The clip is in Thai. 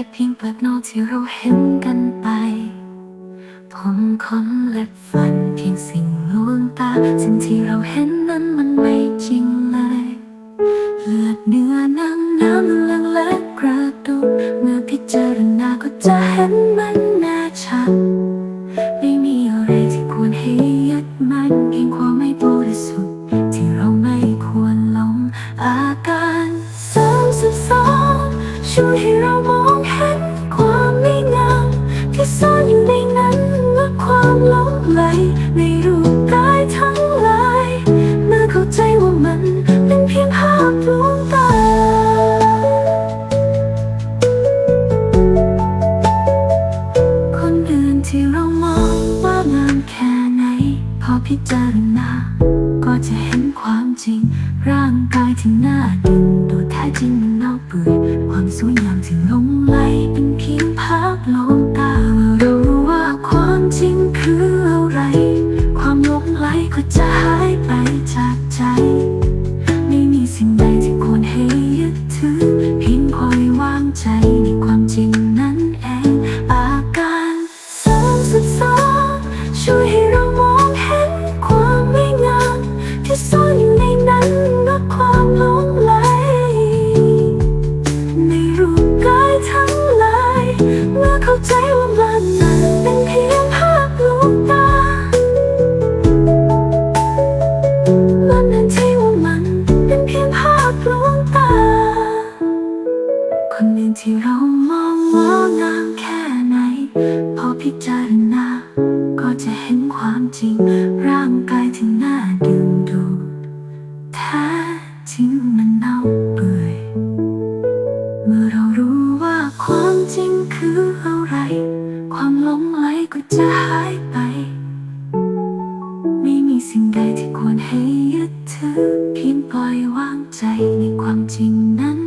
กนอกที่เราเห็นกันไป ผมขนเล็บฟันเพียงสิ่งลวงตา สิ่งที่เราเห็นนั้นมันไม่จริงเลย เลือดเนื้อนังน้ำเลืองและกระดูกเมื่อพิจารณาก็จะเห็นมันแน่ชัด ไม่มีอะไรที่ควรให้ยึดมันเพียงความไม่บริสุทธิ์ที่เราไม่ควรหลงอาการสามสิบสองช่วยให้เรา พอพิจารณา ก็จะเห็นความจริง ร่างกายที่น่าดึงตัวแท้จริงมันเน่าเปื่อยความสวยงามที่ลงไหลเป็นเพียง ใจว่ามันนั้นเป็นเพียงภาพลวงตามันนั้นที่ว่ามันเป็นเพียงภาพลวงตา คนหนึ่งที่เรามองว่างามแค่ไหน พอพิจารณา ก็จะเห็นความจริง ร่างกายที่น่าดึงดูดแท้จริงมันเน่า จะหายไป ไม่มีสิ่งใดที่ควรให้ยึดถือเพียงปล่อยวางใจในความจริงนั้น